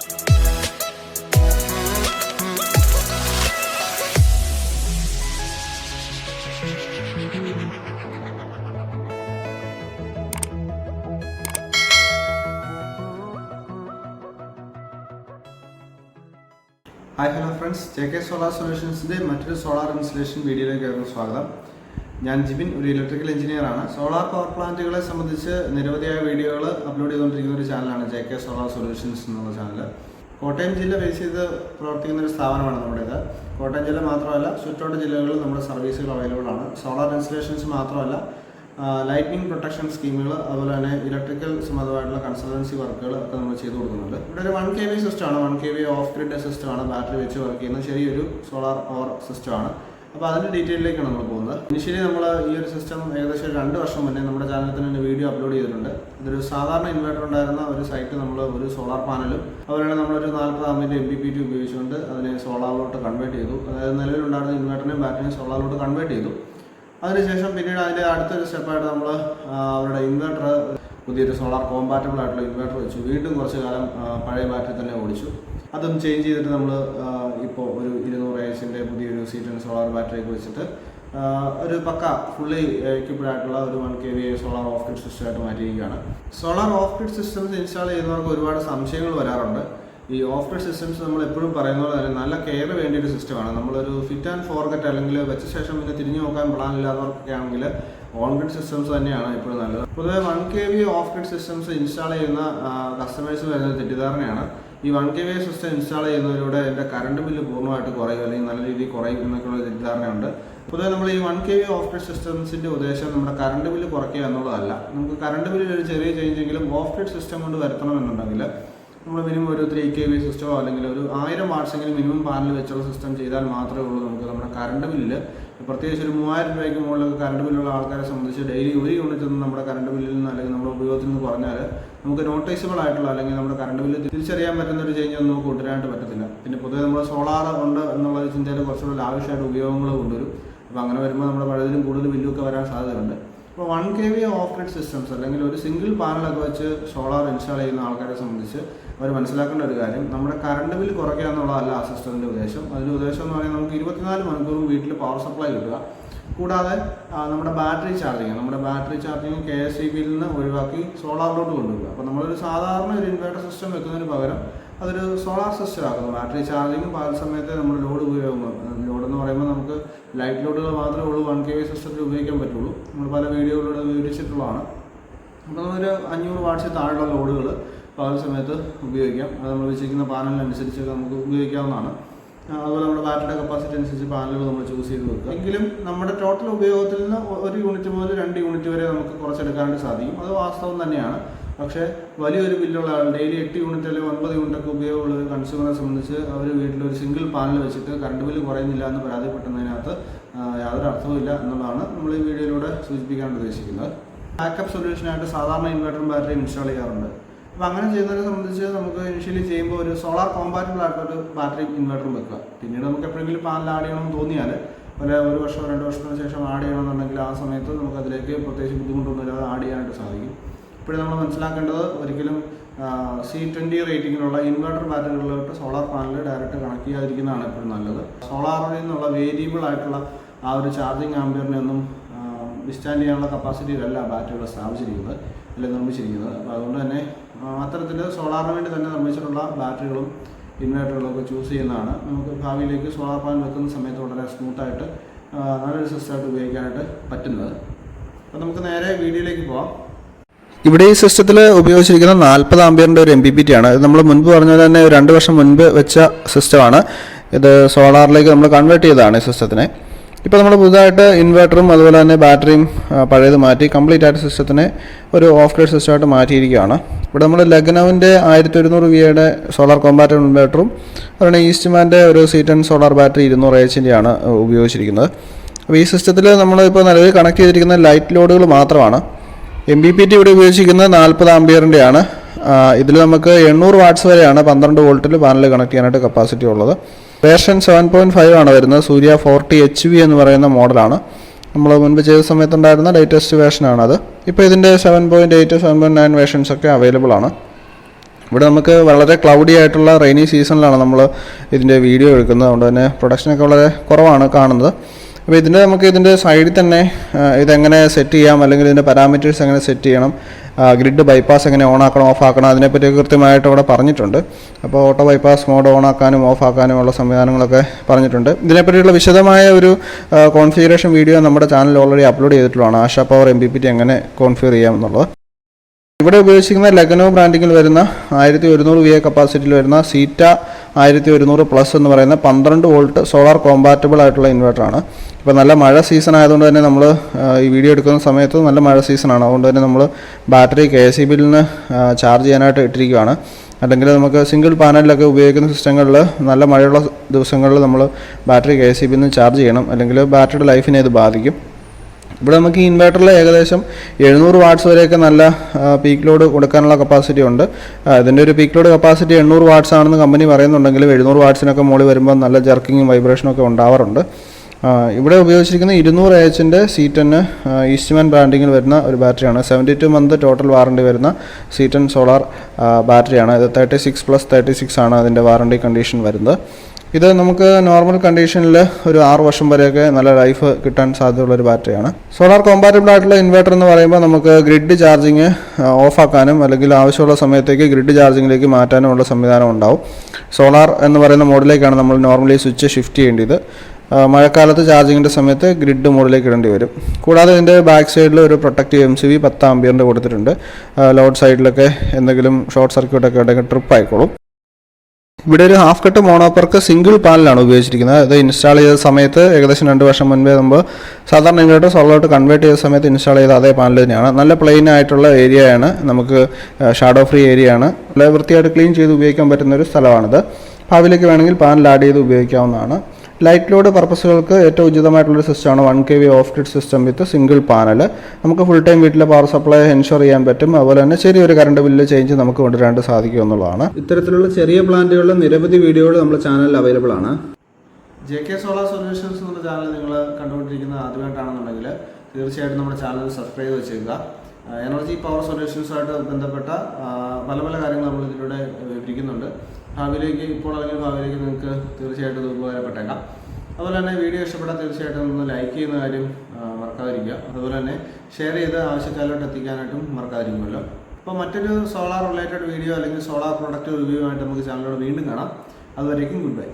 Hi hello friends J K solar സൊല്യൂഷൻസിന്റെ മറ്റൊരു solar installation വീഡിയോയിലേക്ക് ഏവർക്കും സ്വാഗതം ഞാൻ ജിബിൻ ഒരു ഇലക്ട്രിക്കൽ എഞ്ചിനീയറാണ് സോളാർ പവർ പ്ലാന്റുകളെ സംബന്ധിച്ച് നിരവധിയായ വീഡിയോകൾ അപ്ലോഡ് ചെയ്തുകൊണ്ടിരിക്കുന്ന ഒരു ചാനലാണ് ജെ കെ സോളാർ സൊല്യൂഷൻസ് എന്നുള്ള ചാനൽ കോട്ടയം ജില്ല ബേസ് ചെയ്ത് പ്രവർത്തിക്കുന്ന ഒരു സ്ഥാപനമാണ് നമ്മുടേത്. കോട്ടയം ജില്ല മാത്രമല്ല ചുറ്റോട്ട ജില്ലകളിൽ നമ്മുടെ സർവീസുകൾ അവൈലബിൾ ആണ്. സോളാർ ഇൻസ്റ്റലേഷൻസ് മാത്രമല്ല ലൈറ്റിംഗ് പ്രൊട്ടക്ഷൻ സ്കീമുകൾ അതുപോലെ തന്നെ ഇലക്ട്രിക്കൽ സംബന്ധമായിട്ടുള്ള കൺസൾട്ടൻസി വർക്കുകൾ ഒക്കെ നമ്മൾ ചെയ്തു കൊടുക്കുന്നുണ്ട്. ഇവിടെ ഒരു വൺ കെ വി സിസ്റ്റമാണ് one K V off grid സിസ്റ്റമാണ് ബാറ്ററി വെച്ച് വർക്ക് ചെയ്യുന്ന ചെറിയൊരു സോളാർ പവർ സിസ്റ്റമാണ് അപ്പോൾ അതിന്റെ ഡീറ്റെയിലേക്കാണ് നമ്മൾ പോകുന്നത്. ഇനിഷ്യലി നമ്മൾ ഈ ഒരു സിസ്റ്റം ഏകദേശം രണ്ട് വർഷം മുന്നേ നമ്മുടെ ചാനലിൽ തന്നെ വീഡിയോ അപ്ലോഡ് ചെയ്തിട്ടുണ്ട്. ഇതൊരു സാധാരണ ഇൻവെർട്ടർ ഉണ്ടായിരുന്ന ഒരു സൈറ്റ് നമ്മൾ ഒരു സോളാർ പാനലും അതുപോലെ നമ്മളൊരു നാൽപ്പത് ആമിന്റെ എം ബി പി ടി ഉപയോഗിച്ചുകൊണ്ട് അതിനെ സോളാറിലോട്ട് കൺവേർട്ട് ചെയ്തു. അതായത് നിലവിലുണ്ടായിരുന്ന ഇൻവെർട്ടറിനെയും ബാറ്ററിയും സോളാറിലോട്ട് കൺവേർട്ട് ചെയ്തു. അതിനുശേഷം പിന്നീട് അതിന്റെ അടുത്തൊരു സ്റ്റെപ്പായിട്ട് നമ്മൾ അവരുടെ ഇൻവെർട്ടർ പുതിയൊരു സോളാർ കോമ്പാറ്റബിൾ ആയിട്ടുള്ള ഇൻവെർട്ടർ വെച്ചു. വീണ്ടും കുറച്ച് കാലം പഴയ ബാറ്ററി തന്നെ ഓടിച്ചു. അതും ചേഞ്ച് ചെയ്തിട്ട് നമ്മൾ ഇപ്പോൾ ഒരു ഇരുന്നൂറ് എച്ചിന്റെ പുതിയൊരു സീറ്റൻ സോളാർ ബാറ്ററിയൊക്കെ വെച്ചിട്ട് ഒരു പക്ക ഫുള്ളി എക്യുപ്ഡ് ആയിട്ടുള്ള ഒരു one K V solar off grid സിസ്റ്റമായിട്ട് മാറ്റിയിരിക്കുകയാണ്. Solar off grid systems install ചെയ്യുന്നവർക്ക് ഒരുപാട് സംശയങ്ങൾ വരാറുണ്ട്. ഈ ഓഫ് ഗ്രിഡ് സിസ്റ്റംസ് നമ്മൾ എപ്പോഴും പറയുന്ന പോലെ തന്നെ നല്ല കെയർ വേണ്ട ഒരു സിസ്റ്റമാണ്. നമ്മളൊരു ഫിറ്റ് ആൻഡ് ഫോർഗറ്റ് അല്ലെങ്കിൽ വെച്ച ശേഷം പിന്നെ തിരിഞ്ഞു നോക്കാൻ പ്ലാൻ ഇല്ലാത്തവർക്കൊക്കെ ആണെങ്കിൽ ഓൺ ഗ്രിഡ് സിസ്റ്റംസ് തന്നെയാണ് എപ്പോഴും നല്ലത്. പൊതുവെ one K V off grid systems install ചെയ്യുന്ന കസ്റ്റമേഴ്സ് വരുന്ന തെറ്റിദ്ധാരണയാണ്. ഈ one K V system install ചെയ്യുന്നതിലൂടെ എന്റെ കറണ്ട് ബില്ല് പൂർണമായിട്ട് കുറയും അല്ലെങ്കിൽ നല്ല രീതിയിൽ കുറയും എന്നൊക്കെയുള്ള തെറ്റിദ്ധാരണയുണ്ട്. പൊതുവെ നമ്മൾ ഈ one K V off grid സിസ്റ്റംസിന്റെ ഉദ്ദേശം നമ്മുടെ കറണ്ട് ബില്ല് കുറയ്ക്കുക എന്നുള്ളതല്ല. നമുക്ക് കറണ്ട് ബില്ലിൽ ഒരു ചെറിയ ചേഞ്ച് എങ്കിലും ഓഫ് ഗ്രിഡ് സിസ്റ്റം കൊണ്ട് വരുത്തണമെന്നുണ്ടെങ്കിൽ നമ്മൾ മിനിമം ഒരു ത്രീ കെ വി സിസ്റ്റമോ അല്ലെങ്കിൽ ഒരു ആയിരം വാട്ട്സെങ്കിലും മിനിമം പാനൽ വെച്ചുള്ള സിസ്റ്റം ചെയ്താൽ മാത്രമേ ഉള്ളൂ നമുക്ക് നമ്മുടെ കറണ്ട് ബില്ല് പ്രത്യേകിച്ച് ഒരു മൂവായിരം രൂപയ്ക്ക് മുകളിലൊക്കെ കറണ്ട് ബില്ലുള്ള ആൾക്കാരെ സംബന്ധിച്ച് ഡെയിലി ഒരു യൂണിറ്റ് നിന്ന് നമ്മുടെ കറണ്ട് ബില്ലിൽ നിന്ന് അല്ലെങ്കിൽ നമ്മുടെ ഉപയോഗത്തിൽ നിന്ന് കുറഞ്ഞാൽ നമുക്ക് നോട്ടീസബിൾ ആയിട്ടുള്ള അല്ലെങ്കിൽ നമ്മുടെ കറണ്ട് ബില്ല് തിരിച്ചറിയാൻ പറ്റുന്ന ഒരു ചേഞ്ച് ഒന്നും നമുക്ക് കൊണ്ടുവരാനായിട്ട് പറ്റത്തില്ല. പിന്നെ പൊതുവെ നമ്മൾ സോളാർ ഉണ്ട് എന്നുള്ള ചിന്തയിൽ കുറച്ചുകൂടി ലാവശ്യമായിട്ട് ഉപയോഗങ്ങൾ കൊണ്ടുവരും. അപ്പോൾ അങ്ങനെ വരുമ്പോൾ നമ്മുടെ പഴയതിലും കൂടുതൽ ബില്ലൊക്കെ വരാൻ സാധ്യതയുണ്ട്. ഇപ്പോൾ one K V off grid systems അല്ലെങ്കിൽ ഒരു സിംഗിൾ പാനലൊക്കെ വെച്ച് സോളാർ ഇൻസ്റ്റാൾ ചെയ്യുന്ന ആൾക്കാരെ സംബന്ധിച്ച് അവർ മനസ്സിലാക്കേണ്ട ഒരു കാര്യം നമ്മുടെ കറണ്ട് ബിൽ കുറയ്ക്കുക എന്നുള്ളതല്ല ആ സിസ്റ്റത്തിന്റെ ഉദ്ദേശം. അതിന്റെ ഉദ്ദേശം എന്ന് പറയുന്നത് നമുക്ക് ഇരുപത്തിനാല് മണിക്കൂറും വീട്ടിൽ പവർ സപ്ലൈ കിട്ടുക. കൂടാതെ നമ്മുടെ ബാറ്ററി ചാർജിങ് നമ്മുടെ battery charging K S E ബിയിൽ നിന്ന് ഒഴിവാക്കി സോളാറിലോട്ട് കൊണ്ടുവരിക. അപ്പോൾ നമ്മളൊരു സാധാരണ ഒരു ഇൻവേർട്ടർ സിസ്റ്റം വെക്കുന്നതിന് പകരം അതൊരു സോളാർ സിസ്റ്റം ആക്കുന്നു. ബാറ്ററി ചാർജിങ് പല സമയത്ത് നമ്മൾ ലോഡ് ഉപയോഗം ലോഡ് എന്ന് പറയുമ്പോൾ നമുക്ക് ലൈറ്റ് ലോഡുകൾ മാത്രമേ ഉള്ളൂ വൺ കെ വി സിസ്റ്റത്തിൽ ഉപയോഗിക്കാൻ പറ്റുള്ളൂ. നമ്മൾ പല വീഡിയോകളിലൂടെ വിവരിച്ചിട്ടുള്ളതാണ്. അപ്പോൾ നമ്മളൊരു അഞ്ഞൂറ് വാട്ട്സിൽ താഴെയുള്ള ലോഡുകൾ പകൽ സമയത്ത് ഉപയോഗിക്കാം. അത് നമ്മൾ വെച്ചിരിക്കുന്ന പാനലിനനുസരിച്ച് നമുക്ക് ഉപയോഗിക്കാവുന്നതാണ്. അതുപോലെ നമ്മുടെ ബാറ്ററിയുടെ കപ്പാസിറ്റി അനുസരിച്ച് പാനലുകൾ നമ്മൾ ചൂസ് ചെയ്ത് വെക്കുക. എങ്കിലും നമ്മുടെ ടോട്ടൽ ഉപയോഗത്തിൽ നിന്ന് ഒരു യൂണിറ്റ് മുതൽ രണ്ട് യൂണിറ്റ് വരെ നമുക്ക് കുറച്ചെടുക്കാനായിട്ട് സാധിക്കും. അത് വാസ്തവം തന്നെയാണ്. പക്ഷേ വലിയൊരു ബില്ലുള്ള ആൾ ഡെയിലി എട്ട് യൂണിറ്റ് അല്ലെങ്കിൽ ഒൻപത് യൂണിറ്റ് ഒക്കെ ഉപയോഗമുള്ള കൺസ്യൂമറെ സംബന്ധിച്ച് അവർ വീട്ടിൽ ഒരു സിംഗിൾ പാനൽ വെച്ചിട്ട് കറണ്ട് ബില്ല് കുറയുന്നില്ല എന്ന് പരാതിപ്പെടുന്നതിനകത്ത് ആ, യാതൊരു അർത്ഥവുമില്ല എന്നുള്ളതാണ് നമ്മൾ ഈ വീഡിയോയിലൂടെ സൂചിപ്പിക്കാൻ ഉദ്ദേശിക്കുന്നത്. ബാക്കപ്പ് സൊല്യൂഷനായിട്ട് സാധാരണ ഇൻവെർട്ടറും ബാറ്ററിയും ഇൻസ്റ്റാൾ ചെയ്യാറുണ്ട്. അപ്പോൾ അങ്ങനെ ചെയ്യുന്നതിനെ സംബന്ധിച്ച് നമുക്ക് ഒരു സോളാർ കോമ്പാറ്റബിൾ ആയിട്ടൊരു ബാറ്ററി ഇൻവെർട്ടറും വെക്കുക. പിന്നീട് നമുക്ക് എപ്പോഴെങ്കിലും പാനൽ ആഡ് ചെയ്യണമെന്ന് തോന്നിയാൽ ഒരു ഒരു വർഷമോ രണ്ട് വർഷത്തിന് ശേഷം ആഡ് ചെയ്യണമെന്നുണ്ടെങ്കിൽ ആ സമയത്ത് നമുക്ക് അതിലേക്ക് പ്രത്യേകിച്ച് ബുദ്ധിമുട്ടൊന്നുമില്ലാതെ ആഡ് ചെയ്യാനായിട്ട് സാധിക്കും. ഇപ്പോഴും നമ്മൾ മനസ്സിലാക്കേണ്ടത് ഒരിക്കലും സി ട്വന്റി റേറ്റിങ്ങിലുള്ള ഇൻവെർട്ടർ ബാറ്ററികളിലോട്ട് സോളാർ പാനൽ ഡയറക്റ്റ് കണക്ട് ചെയ്യാതിരിക്കുന്നതാണ് എപ്പോഴും നല്ലത്. സോളാറിൽ നിന്നുള്ള വേരിയബിൾ ആയിട്ടുള്ള ആ ഒരു ചാർജിങ് ആംബിയറിനൊന്നും വിസ്റ്റാൻഡ് ചെയ്യാനുള്ള കപ്പാസിറ്റിയിലല്ല ബാറ്ററികൾ സ്ഥാപിച്ചിരിക്കുന്നത് അല്ലെങ്കിൽ നിർമ്മിച്ചിരിക്കുന്നത്. അപ്പോൾ അതുകൊണ്ട് തന്നെ അത്തരത്തിൽ സോളാറിന് വേണ്ടി തന്നെ നിർമ്മിച്ചിട്ടുള്ള ബാറ്ററികളും ഇൻവേർട്ടറുകളും ഒക്കെ ചൂസ് ചെയ്യുന്നതാണ്. നമുക്ക് ഭാവിയിലേക്ക് സോളാർ പാനൽ വെക്കുന്ന സമയത്ത് വളരെ സ്മൂത്തായിട്ട് നല്ലൊരു സിസ്റ്റമായിട്ട് ഉപയോഗിക്കാനായിട്ട് പറ്റുന്നത്. അപ്പോൾ നമുക്ക് നേരെ വീഡിയോയിലേക്ക് പോവാം. ഇവിടെ ഈ സിസ്റ്റത്തിൽ ഉപയോഗിച്ചിരിക്കുന്ന നാൽപ്പത് ആംബിയറിന്റെ ഒരു എം പി പി ടി ആണ്. നമ്മൾ മുൻപ് പറഞ്ഞ തന്നെ രണ്ട് വർഷം മുൻപ് വെച്ച സിസ്റ്റമാണ് ഇത് സോളാറിലേക്ക് നമ്മൾ കൺവേർട്ട് ചെയ്തതാണ് ഈ സിസ്റ്റത്തിനെ ഇപ്പോൾ നമ്മൾ പുതുതായിട്ട് ഇൻവെർട്ടറും അതുപോലെ തന്നെ ബാറ്ററിയും പഴയത് മാറ്റി കംപ്ലീറ്റ് ആയിട്ട് സിസ്റ്റത്തിനെ ഒരു ഓഫ് ഗ്രേഡ് സിസ്റ്റമായിട്ട് മാറ്റിയിരിക്കുകയാണ്. ഇവിടെ നമ്മൾ ലഗ്നവിന്റെ ആയിരത്തി ഒരുന്നൂറ് വിയുടെ സോളാർ കോമ്പാറ്റർ ഇൻവെർട്ടറും അതുപോലെ ഈസ്റ്റ്മാന്റെ ഒരു സീറ്റൻ സോളാർ ബാറ്ററി ഇരുന്നൂറ് എച്ചിന്റെയാണ് ഉപയോഗിച്ചിരിക്കുന്നത്. അപ്പോൾ ഈ സിസ്റ്റത്തിൽ നമ്മളിപ്പോൾ നിലവിൽ കണക്ട് ചെയ്തിരിക്കുന്ന ലൈറ്റ് ലോഡുകൾ മാത്രമാണ്. എം ബി പി ടി ഇവിടെ ഉപയോഗിച്ചിരിക്കുന്നത് നാൽപ്പത് ആംബിയറിന്റെയാണ് ഇതിൽ നമുക്ക് എണ്ണൂറ് വാട്ട്സ് വരെയാണ് പന്ത്രണ്ട് വോൾട്ടിൽ പാനൽ കണക്ട് ചെയ്യാനായിട്ട് കപ്പാസിറ്റി ഉള്ളത്. വേർഷൻ സെവൻ പോയിന്റ് ഫൈവ് ആണ് വരുന്നത്. സൂര്യ ഫോർട്ടി എച്ച് വി എന്ന് പറയുന്ന മോഡലാണ്. നമ്മൾ മുൻപ് ചെയ്ത സമയത്തുണ്ടായിരുന്ന ലേറ്റസ്റ്റ് വേർഷനാണ് അത്. ഇപ്പോൾ ഇതിന്റെ seven point eight seven point nine versions ഒക്കെ അവൈലബിൾ ആണ്. ഇവിടെ നമുക്ക് വളരെ ക്ലൗഡി ആയിട്ടുള്ള റെയിനി സീസണിലാണ് നമ്മൾ ഇതിന്റെ വീഡിയോ എടുക്കുന്നത്. അതുകൊണ്ട് തന്നെ പ്രൊഡക്ഷനൊക്കെ വളരെ കുറവാണ് കാണുന്നത്. അപ്പോൾ ഇതിന്റെ നമുക്ക് ഇതിന്റെ സൈഡിൽ തന്നെ ഇതെങ്ങനെ സെറ്റ് ചെയ്യാം? അല്ലെങ്കിൽ ഇതിന്റെ പാരാമീറ്റേഴ്സ് എങ്ങനെ സെറ്റ് ചെയ്യണം? ഗ്രിഡ് ബൈപ്പാസ് എങ്ങനെ ഓൺ ആക്കണം ഓഫ് ആക്കണം അതിനെപ്പറ്റി കൃത്യമായിട്ട് ഇവിടെ പറഞ്ഞിട്ടുണ്ട്. അപ്പോൾ ഓട്ടോ ബൈപ്പാസ് മോഡ് ഓൺ ആക്കാനും ഓഫ് ആക്കാനും ഉള്ള സംവിധാനങ്ങളൊക്കെ പറഞ്ഞിട്ടുണ്ട്. ഇതിനെപ്പറ്റിയുള്ള വിശദമായ ഒരു കോൺഫിഗറേഷൻ വീഡിയോ നമ്മുടെ ചാനൽ ഓൾറെഡി അപ്ലോഡ് ചെയ്തിട്ടുള്ളതാണ്. Asha power M B P T എങ്ങനെ കോൺഫിഗർ ചെയ്യാം എന്നുള്ളത്. ഇവിടെ ഉപയോഗിച്ചിരിക്കുന്ന ലഗനോ ബ്രാൻഡിങ്ങിൽ വരുന്ന ആയിരത്തി ഒരുന്നൂറ് വി എ കപ്പാസിറ്റിയിൽ വരുന്ന സീറ്റ ആയിരത്തി ഒരുന്നൂറ് പ്ലസ് എന്ന് പറയുന്ന പന്ത്രണ്ട് വോൾട്ട് സോളാർ കോമ്പാറ്റബിൾ ആയിട്ടുള്ള ഇൻവെർട്ടറാണ് ഇപ്പോൾ നല്ല മഴ സീസൺ ആയതുകൊണ്ട് തന്നെ നമ്മൾ ഈ വീഡിയോ എടുക്കുന്ന സമയത്ത് നല്ല മഴ സീസണാണ് അതുകൊണ്ട് തന്നെ നമ്മൾ ബാറ്ററി കെ എസ് ഇ ബിയിൽ നിന്ന് ചാർജ് ചെയ്യാനായിട്ട് ഇട്ടിരിക്കുകയാണ് അല്ലെങ്കിൽ നമുക്ക് സിംഗിൾ പാനലിലൊക്കെ ഉപയോഗിക്കുന്ന സിസ്റ്റങ്ങളിൽ നല്ല മഴയുള്ള ദിവസങ്ങളിൽ നമ്മൾ ബാറ്ററി കെ എസ് ഇ ബിയിൽ നിന്ന് ചാർജ് ചെയ്യണം. അല്ലെങ്കിൽ ബാറ്ററിയുടെ ലൈഫിനെ ഇത് ബാധിക്കും. ഇവിടെ നമുക്ക് ഇൻവേർട്ടറിൽ ഏകദേശം എഴുന്നൂറ് വാട്ട്സ് വരെയൊക്കെ നല്ല പീക്ക് ലോഡ് കൊടുക്കാനുള്ള കപ്പാസിറ്റി ഉണ്ട്. ഇതിന്റെ ഒരു പീക്ക് ലോഡ് കപ്പാസിറ്റി എണ്ണൂറ് വാട്ട്സ് ആണെന്ന് കമ്പനി പറയുന്നുണ്ടെങ്കിലും എഴുന്നൂറ് വാട്ട്സിനൊക്കെ മുകളിൽ വരുമ്പോൾ നല്ല ജർക്കിങ്ങും വൈബ്രേഷനും ഒക്കെ ഉണ്ടാവാറുണ്ട്. ഇവിടെ ഉപയോഗിച്ചിരിക്കുന്ന ഇരുന്നൂറ് എച്ചിന്റെ സീറ്റന് ഈസ്റ്റ്മാൻ ബ്രാൻഡിങ്ങിൽ വരുന്ന ഒരു ബാറ്ററിയാണ് seventy two month total warranty വരുന്ന സീറ്റൻ സോളാർ ബാറ്ററിയാണ് ഇത് thirty six plus thirty six ആണ് അതിന്റെ വാറണ്ടി കണ്ടീഷൻ വരുന്നത്. ഇത് നമുക്ക് നോർമൽ കണ്ടീഷനിൽ ഒരു ആറ് വർഷം വരെയൊക്കെ നല്ല ലൈഫ് കിട്ടാൻ സാധ്യതയുള്ള ഒരു ബാറ്ററിയാണ് സോളാർ കോമ്പാറ്റബിൾ ആയിട്ടുള്ള ഇൻവെർട്ടർ എന്ന് പറയുമ്പോൾ നമുക്ക് ഗ്രിഡ് ചാർജിങ് ഓഫാക്കാനും അല്ലെങ്കിൽ ആവശ്യമുള്ള സമയത്തേക്ക് ഗ്രിഡ് ചാർജിങ്ങിലേക്ക് മാറ്റാനും ഉള്ള സംവിധാനം ഉണ്ടാവും. സോളാർ എന്ന് പറയുന്ന മോഡിലേക്കാണ് നമ്മൾ നോർമലി സ്വിച്ച് ഷിഫ്റ്റ് ചെയ്യേണ്ടത്. ആ, മഴക്കാലത്ത് ചാർജിങ്ങിന്റെ സമയത്ത് ഗ്രിഡ് മോഡിലേക്ക് ഇടേണ്ടി വരും. കൂടാതെ ഇതിന്റെ ബാക്ക് സൈഡിൽ ഒരു പ്രൊട്ടക്റ്റീവ് എം സി വി പത്ത് ആംബിയറിന്റെ കൊടുത്തിട്ടുണ്ട്. ലോഡ് സൈഡിലൊക്കെ എന്തെങ്കിലും ഷോർട്ട് സർക്യൂട്ടൊക്കെ ഉണ്ടെങ്കിൽ ട്രിപ്പ് ആയിക്കോളും. ഇവിടെ ഒരു half cut mono PERC single പാനലാണ് ഉപയോഗിച്ചിരിക്കുന്നത്. അത് ഇൻസ്റ്റാൾ ചെയ്ത സമയത്ത് ഏകദേശം രണ്ട് വർഷം മുൻപേ നമ്മൾ സാധാരണ ഇൻവേർട്ടർ സോളോട്ട് കൺവേർട്ട് ചെയ്ത സമയത്ത് ഇൻസ്റ്റാൾ ചെയ്ത അതേ പാനൽ തന്നെയാണ്. നല്ല പ്ലെയിൻ ആയിട്ടുള്ള ഏരിയയാണ് നമുക്ക് ഷാഡോ ഫ്രീ ഏരിയ ആണ്. വളരെ വൃത്തിയായിട്ട് ക്ലീൻ ചെയ്ത് ഉപയോഗിക്കാൻ പറ്റുന്ന ഒരു സ്ഥലമാണിത്. ഭാവിയിലേക്ക് വേണമെങ്കിൽ പാനൽ ആഡ് ചെയ്ത് ഉപയോഗിക്കാവുന്നതാണ്. ലൈറ്റ് ലോഡ് പർപ്പസുകൾക്ക് ഏറ്റവും ഉചിതമായിട്ടുള്ളൊരു സിസ്റ്റമാണ് one K V off grid system with single panel നമുക്ക് ഫുൾ ടൈം വീട്ടിലെ പവർ സപ്ലൈ എൻഷുർ ചെയ്യാൻ പറ്റും. അതുപോലെ തന്നെ ചെറിയൊരു കറണ്ട് ബില്ല് ചേഞ്ച് നമുക്ക് കൊണ്ടുവരാണ്ട് സാധിക്കും എന്നുള്ളതാണ്. ഇത്തരത്തിലുള്ള ചെറിയ പ്ലാന്റുകളുടെ നിരവധി വീഡിയോകൾ നമ്മുടെ ചാനലിൽ അവൈലബിൾ ആണ്. ജെ കെ സോളാർ സൊല്യൂഷൻസ് എന്നുള്ള ചാനൽ നിങ്ങൾ കണ്ടുകൊണ്ടിരിക്കുന്നത് ആദ്യമായിട്ടാണെന്നുണ്ടെങ്കിൽ തീർച്ചയായിട്ടും നമ്മുടെ ചാനൽ സബ്സ്ക്രൈബ് വെച്ചേക്കുക. എനർജി പവർ സൊല്യൂഷൻസുമായിട്ട് ബന്ധപ്പെട്ട പല പല കാര്യങ്ങൾ നമ്മൾ ഇതിലൂടെ വിവരിക്കുന്നുണ്ട് ഭാവിയിലേക്ക് ഇപ്പോൾ അല്ലെങ്കിൽ ഭാവിയിലേക്ക് നിങ്ങൾക്ക് തീർച്ചയായിട്ടും ഇത് ഉപകാരപ്പെട്ടേക്കാം. അതുപോലെ തന്നെ വീഡിയോ ഇഷ്ടപ്പെട്ടാൽ തീർച്ചയായിട്ടും ഒന്ന് ലൈക്ക് ചെയ്യുന്ന കാര്യം മറക്കാതിരിക്കുക. അതുപോലെ തന്നെ ഷെയർ ചെയ്ത് ആവശ്യക്കാരിലോട്ട് എത്തിക്കാനായിട്ടും മറക്കാതിരിക്കുമല്ലോ. അപ്പോൾ മറ്റൊരു സോളാർ റിലേറ്റഡ് വീഡിയോ അല്ലെങ്കിൽ സോളാർ പ്രൊഡക്റ്റ് റിവ്യൂ ആയിട്ട് നമുക്ക് ചാനലിലൂടെ വീണ്ടും കാണാം. അതുവരേക്കും ഗുഡ് ബൈ.